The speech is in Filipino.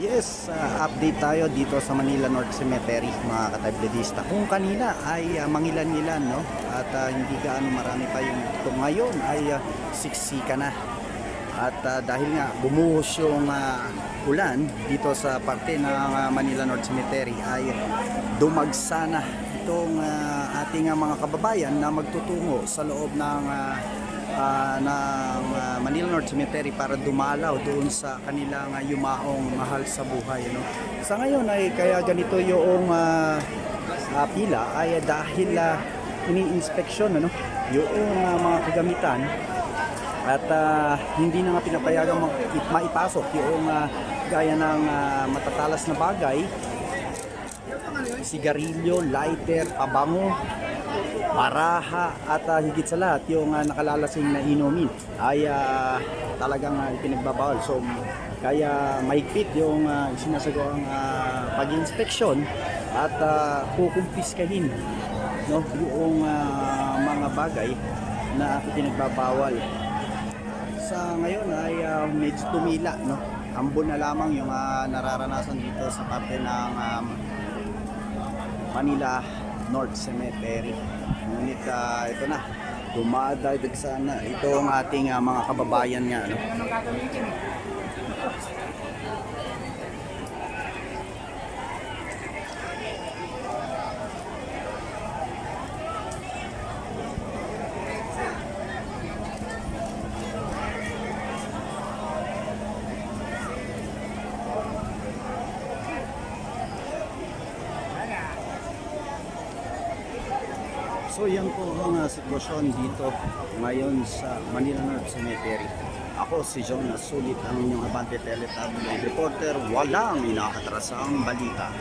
Yes, ah, update tayo dito sa Manila North Cemetery mga katibledista. Kung kanina ay ah, mangilan-ngilan no at ah, hindi gaano marami pa yung ito ngayon ay uh, siksika na. At ah, dahil nga bumuhos yung ah, ulan dito sa parte ng ah, Manila North Cemetery ay dumagsa na itong ah, ating ah, mga kababayan na magtutungo sa loob ng ah, ah, ng ah, Manila North Cemetery para dumalaw doon sa kanilang ah, yumaong mahal sa buhay. Ano? Sa ngayon ay kaya ganito yung ah, ah, pila ay dahil uh, ini-inspeksyon ano, yung ah, mga kagamitan at ah, hindi na nga pinapayagang ma- maipasok yung ah, gaya ng ah, matatalas na bagay sigarilyo, lighter, pabango, paraha at ah, higit sa lahat yung ah, nakalalasing na inumin ay ah, talagang uh, pinagbabawal. So kaya mahigpit yung uh, sinasagawang uh, pag-inspeksyon at uh, kukumpiskahin no, yung ah, mga bagay na pinagbabawal. Sa ngayon ay ah, medyo tumila no. Ambon na lamang yung ah, nararanasan dito sa parte ng um, Manila North Cemetery. Ngunit ah, ito na, dumadagdag sana ito ang ating ah, mga kababayan nga. No? So yan po ang ah, sitwasyon dito ngayon sa Manila North Cemetery. Ako si Jonas Sulit ang inyong Abante Teletabloid reporter. Walang inaatrasang balita.